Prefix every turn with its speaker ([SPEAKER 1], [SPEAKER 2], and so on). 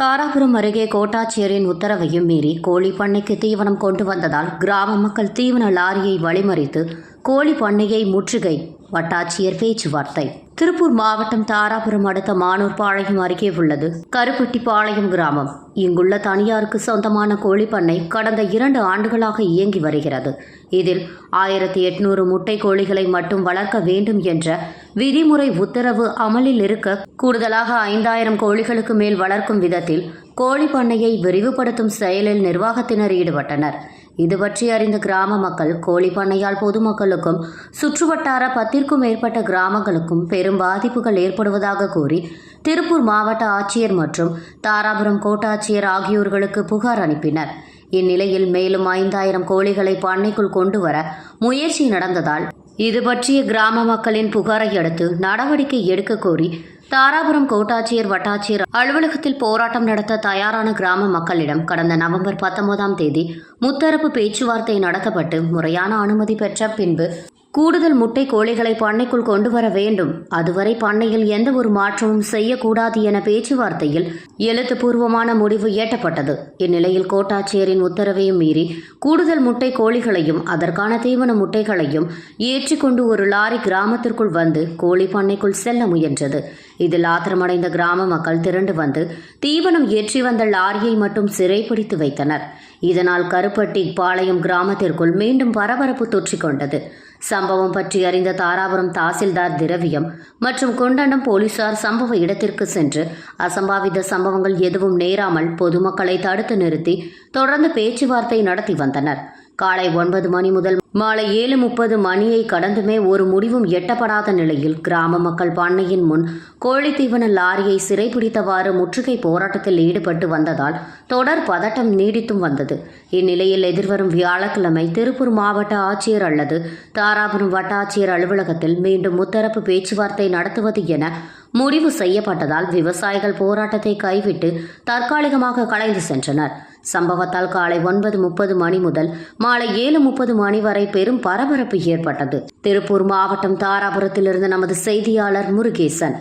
[SPEAKER 1] தாராபுரம் அருகே கோட்டாட்சியரின் உத்தரவையும் மீறி கோழி பண்ணைக்கு தீவனம் கொண்டு வந்ததால் கிராம மக்கள் தீவன லாரியை வழிமறித்து கோழி பண்ணையை முற்றுகை. வட்டாட்சியர் பேச்சுவார்த்தை. திருப்பூர் மாவட்டம் தாராபுரம் அடுத்த மானூர்பாளையம் அருகே உள்ளது. கருப்பட்டிப்பாளையம் கிராமம். இங்குள்ள தனியாருக்கு சொந்தமான கோழி பண்ணை கடந்த இரண்டு ஆண்டுகளாக இயங்கி வருகிறது. இதில் ஆயிரத்தி எட்நூறு முட்டை கோழிகளை மட்டும் வளர்க்க வேண்டும் என்ற விதிமுறை உத்தரவு அமலில் இருக்க கூடுதலாக ஐந்தாயிரம் கோழிகளுக்கு மேல் வளர்க்கும் விதத்தில் கோழி பண்ணையை விரிவுபடுத்தும் செயலில் நிர்வாகத்தினர் ஈடுபட்டனர். இது பற்றி அறிந்த கிராம மக்கள் கோழி பண்ணையால் பொதுமக்களுக்கும் சுற்றுவட்டார பத்திற்கும் மேற்பட்ட கிராமங்களுக்கும் பெரும் பாதிப்புகள் ஏற்படுவதாக கூறி திருப்பூர் மாவட்ட ஆட்சியர் மற்றும் தாராபுரம் கோட்டாட்சியர் ஆகியோர்களுக்கு புகார் அனுப்பினர். இந்நிலையில் மேலும் ஐந்தாயிரம் கோழிகளை பண்ணைக்குள் கொண்டு வர முயற்சி நடந்ததால் இது பற்றிய கிராம மக்களின் புகாரை அடுத்து நடவடிக்கை எடுக்க கோரி தாராபுரம் கோட்டாட்சியர் வட்டாட்சியர் அலுவலகத்தில் போராட்டம் நடத்த தயாரான கிராம மக்களிடம் கடந்த நவம்பர் பத்தொன்பதாம் தேதி முத்தரப்பு பேச்சுவார்த்தை நடத்தப்பட்டு முறையான அனுமதி பெற்ற பின்பு கூடுதல் முட்டை கோழிகளை பண்ணைக்குள் கொண்டு வர வேண்டும். அதுவரை பண்ணையில் எந்த ஒரு மாற்றமும் செய்யக்கூடாது என பேச்சுவார்த்தையில் எழுத்துப்பூர்வமான முடிவு எட்டப்பட்டது. இந்நிலையில் கோட்டாட்சியரின் உத்தரவையும் மீறி கூடுதல் முட்டை கோழிகளையும் அதற்கான தீவன முட்டைகளையும் ஏற்றிக்கொண்டு ஒரு லாரி கிராமத்திற்குள் வந்து கோழி பண்ணைக்குள் செல்ல முயன்றது. இதில் ஆத்திரமடைந்த கிராம மக்கள் திரண்டு வந்து தீவனம் ஏற்றி வந்த லாரியை மட்டும் சிறைப்பிடித்து வைத்தனர். இதனால் கருப்பட்டி பாளையம் கிராமத்திற்குள் மீண்டும் பரபரப்பு தொற்றிக்கொண்டது சம்பவம் பற்றி அறிந்த தாராபுரம் தாசில்தார் திரவியம் மற்றும் கொண்டண்டம் போலீசார் சம்பவ இடத்திற்கு சென்று அசம்பாவித சம்பவங்கள் எதுவும் நேராமல் பொதுமக்களை தடுத்து நிறுத்தி தொடர்ந்து பேச்சுவார்த்தை நடத்தி வந்தனர். காலை ஒன்பது மணி முதல் மாலை ஏழு முப்பது மணியை கடந்துமே ஒரு முடிவும் எட்டப்படாத நிலையில் கிராம மக்கள் பண்ணையின் முன் கோழித்தீவன லாரியை சிறைபிடித்தவாறு முற்றுகை போராட்டத்தில் ஈடுபட்டு வந்ததால் தொடர் பதட்டம் நீடித்தும் வந்தது. இந்நிலையில் எதிர்வரும் வியாழக்கிழமை திருப்பூர் மாவட்ட ஆட்சியர் அல்லது தாராபுரம் வட்டாட்சியர் அலுவலகத்தில் மீண்டும் முத்தரப்பு பேச்சுவார்த்தை நடத்துவது என முடிவு செய்யப்பட்டதால் விவசாயிகள் போராட்டத்தை கைவிட்டு தற்காலிகமாக கலைந்து சென்றனர். சம்பவத்தால் காலை ஒன்பது முப்பது மணி முதல் மாலை ஏழு முப்பது மணி வரை பெரும் பரபரப்பு ஏற்பட்டது. திருப்பூர் மாவட்டம் தாராபுரத்திலிருந்து நமது செய்தியாளர் முருகேசன்.